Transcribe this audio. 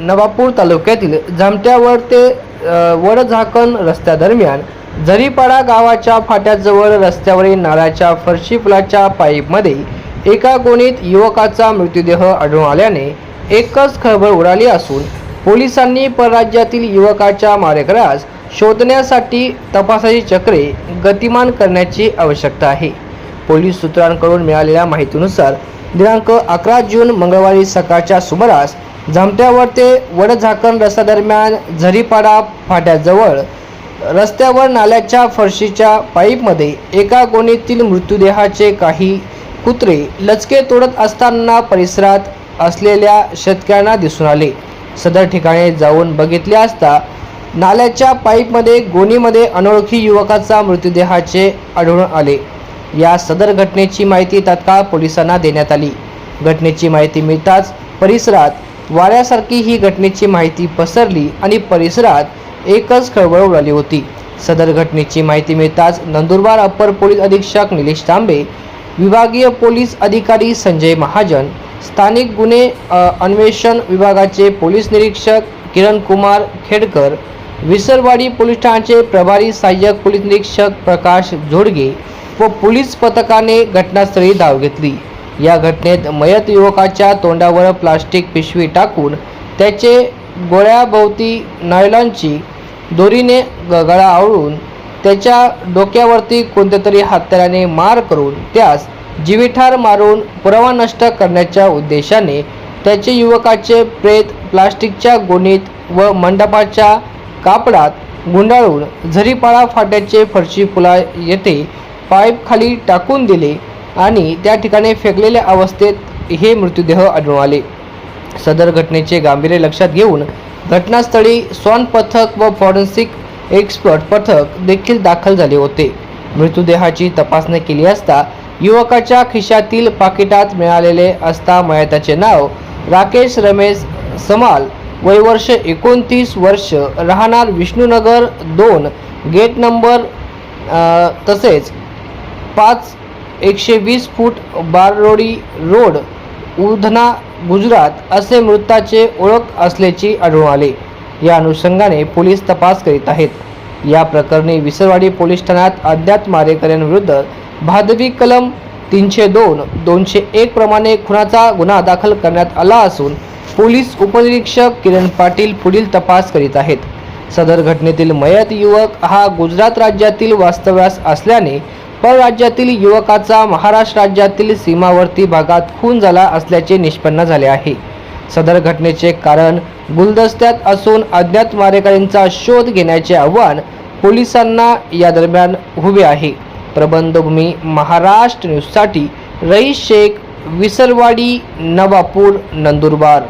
नवापूर तालुक्यातील जामट्यावर ते वडझाकण रस्त्यादरम्यान झरीपाडा गावाच्या फाट्याजवळ रस्त्यावरील नाळाच्या फरशी पुलाच्या पाईपमध्ये एका गोणीत युवकाचा मृतदेह आढळून आल्याने एकच खळबळ उडाली असून पोलिसांनी परराज्यातील युवकाच्या मारेकऱ्यास शोधण्यासाठी तपासाची चक्रे गतिमान करण्याची आवश्यकता आहे. पोलीस सूत्रांकडून मिळालेल्या माहितीनुसार दिनांक अकरा जून मंगळवारी सकाळच्या सुमारास जामट्यावर ते वडझाकण रस्त्यादरम्यान झरीपाडा फाट्याजवळ रस्त्यावर नाल्याच्या फरशीच्या पाईपमध्ये एका गोणीतील मृतदेहाचे काही कुत्रे लचके तोडत असताना परिसरात असलेल्या शेतकऱ्यांना दिसून आले. सदर ठिकाणी जाऊन बघितले असता नाल्याच्या पाईपमध्ये गोणीमध्ये अनोळखी युवकाचा मृतदेहाचे आढळून आले. या सदर घटनेची माहिती तात्काळ पोलिसांना देण्यात आली. घटनेची माहिती मिळताच परिसरात वाऱ्यासारखी ही घटनेची माहिती पसरली आणि परिसरात एकच खळबळ उडाली होती. सदर घटनेची माहिती मिळताच नंदुरबार अप्पर पोलीस अधीक्षक निलेश तांबे विभागीय पोलीस अधिकारी संजय महाजन स्थानिक गुन्हे अन्वेषण विभागाचे पोलीस निरीक्षक किरण कुमार खेडकर विसरवाडी पोलीस ठाण्याचे प्रभारी सहाय्यक पोलीस निरीक्षक प्रकाश जोडगे व पोलीस पथकाने घटनास्थळी धाव घेतली. या घटनेत मयत युवकाच्या तोंडावर प्लास्टिक पिशवी टाकून त्याचे गोळ्याभोवती नायलॉनची दोरीने ग- गळा आवळून त्याच्या डोक्यावरती कोणत्या तरी हत्याराने मार करून त्यास जीविठार मारून पुरावा नष्ट करण्याच्या उद्देशाने त्याचे युवकाचे प्रेत प्लास्टिकच्या गोणीत व मंडपाच्या कापडात गुंडाळून झरीपाळा फाट्याचे फरशी पुला येथे पाईपखाली टाकून दिले. आणि त्या ठिकाणी फेकलेल्या अवस्थेत हे मृतदेह आढळून आले. सदर घटनेचे गांभीर्य लक्षात घेऊन घटनास्थळी स्वान पथक व फॉरेन्सिक एक्सपर्ट पथक देखील दाखल झाले होते. मृतदेहाची तपासणी केली असता युवकाच्या खिशातील पाकिटात मिळालेले असता मयताचे नाव राकेश रमेश समाल वय वर्ष एकोणतीस वर्ष राहणार विष्णुनगर दोन गेट नंबर तसेच पाच एकशे वीस फूट बाररोडी रोड उधना गुजरात असे मृताचे ओळख असल्याची आढळून आले. या अनुषंगाने पोलीस तपास करीत आहेत. या प्रकरणी विसरवाडी पोलीस ठाण्यात अज्ञात मारेकऱ्यांविरुद्ध भादवी कलम तीनशे दोन दोनशे एक प्रमाणे खुनाचा गुन्हा दाखल करण्यात आला असून पोलीस उपनिरीक्षक किरण पाटील पुढील तपास करीत आहेत. सदर घटनेतील मयत युवक हा गुजरात राज्यातील वास्तव्यास असल्याने परराज्यातील युवकाचा महाराष्ट्र राज्यातील सीमावर्ती भागात खून झाला असल्याचे निष्पन्न झाले आहे. सदर घटनेचे कारण गुलदस्त्यात असून अज्ञात मारेकऱ्यांचा शोध घेण्याचे आव्हान पोलिसांना या दरम्यान उभे आहे. प्रबंधभूमी महाराष्ट्र न्यूजसाठी रईस शेख विसरवाडी नवापूर नंदुरबार.